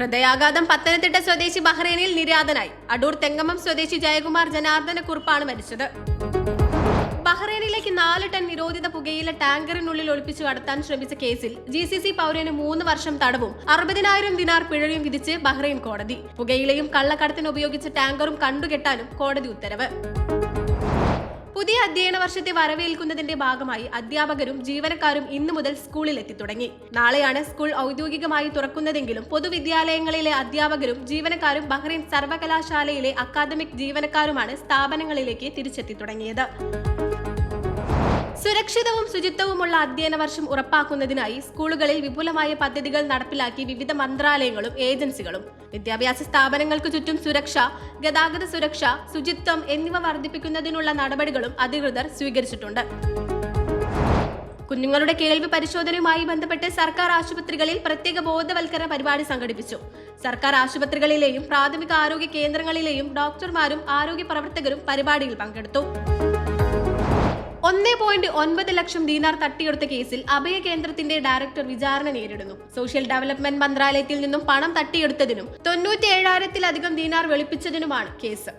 ഹൃദയാഘാതം പത്തനംതിട്ട സ്വദേശി ബഹ്റൈനിൽ നിര്യാതനായി. അടൂർ തെങ്ങമം സ്വദേശി ജയകുമാർ ജനാർദ്ദന കുറുപ്പാണ് മരിച്ചത്. ബഹ്റൈനിലേക്ക് നാല് ടൺ നിരോധിത പുകയില ടാങ്കറിനുള്ളിൽ ഒളിപ്പിച്ചു കടത്താൻ ശ്രമിച്ച കേസിൽ ജി സി സി പൗരന് മൂന്ന് വർഷം തടവും അറുപതിനായിരം ദിനാർ പിഴയും വിധിച്ച് ബഹ്റൈൻ കോടതി. പുകയിലയും കള്ളക്കടത്തിന് ഉപയോഗിച്ച ടാങ്കറും കണ്ടുകെട്ടാനും കോടതി ഉത്തരവ്. പുതിയ അധ്യയന വർഷത്തെ വരവേൽക്കുന്നതിന്റെ ഭാഗമായി അധ്യാപകരും ജീവനക്കാരും ഇന്നു മുതൽ സ്കൂളിൽ എത്തിത്തുടങ്ങി നാളെയാണ് സ്കൂൾ ഔദ്യോഗികമായി തുറക്കുന്നതെങ്കിലും പൊതുവിദ്യാലയങ്ങളിലെ അധ്യാപകരും ജീവനക്കാരും ബഹ്റൈൻ സർവകലാശാലയിലെ അക്കാദമിക് ജീവനക്കാരുമാണ് സ്ഥാപനങ്ങളിലേക്ക് തിരിച്ചെത്തി തുടങ്ങിയത്. സുരക്ഷിതവും ശുചിത്വവുമുള്ള അധ്യയന വർഷം ഉറപ്പാക്കുന്നതിനായി സ്കൂളുകളിൽ വിപുലമായ പദ്ധതികൾ നടപ്പിലാക്കി വിവിധ മന്ത്രാലയങ്ങളും ഏജൻസികളും വിദ്യാഭ്യാസ സ്ഥാപനങ്ങൾക്ക് ചുറ്റും സുരക്ഷ ഗതാഗത സുരക്ഷ ശുചിത്വം എന്നിവ വർദ്ധിപ്പിക്കുന്നതിനുള്ള നടപടികളും അധികൃതർ സ്വീകരിച്ചിട്ടുണ്ട്. കുഞ്ഞുങ്ങളുടെ കേൾവി പരിശോധനയുമായി ബന്ധപ്പെട്ട് സർക്കാർ ആശുപത്രികളിൽ പ്രത്യേക ബോധവൽക്കരണ പരിപാടി സംഘടിപ്പിച്ചു. സർക്കാർ ആശുപത്രികളിലെയും പ്രാഥമിക ആരോഗ്യ കേന്ദ്രങ്ങളിലെയും ഡോക്ടർമാരും ആരോഗ്യ പ്രവർത്തകരും പരിപാടിയിൽ പങ്കെടുത്തു. ഒന്നേ പോയിന്റ് ഒൻപത് ലക്ഷം ദീനാർ തട്ടിയെടുത്ത കേസിൽ അഭയ കേന്ദ്രത്തിന്റെ ഡയറക്ടർ വിചാരണ നേരിടുന്നു. സോഷ്യൽ ഡെവലപ്മെന്റ് മന്ത്രാലയത്തിൽ നിന്നും പണം തട്ടിയെടുത്തതിനും തൊണ്ണൂറ്റി ഏഴായിരത്തിലധികം ദീനാർ വെളുപ്പിച്ചതിനുമാണ് കേസ്.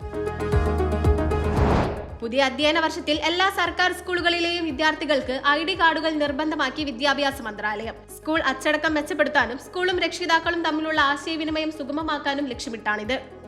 പുതിയ അധ്യയന വർഷത്തിൽ എല്ലാ സർക്കാർ സ്കൂളുകളിലെയും വിദ്യാർത്ഥികൾക്ക് ഐ ഡി കാർഡുകൾ നിർബന്ധമാക്കി വിദ്യാഭ്യാസ മന്ത്രാലയം. സ്കൂൾ അച്ചടക്കം മെച്ചപ്പെടുത്താനും സ്കൂളും രക്ഷിതാക്കളും തമ്മിലുള്ള ആശയവിനിമയം സുഗമമാക്കാനും ലക്ഷ്യമിട്ടാണിത്.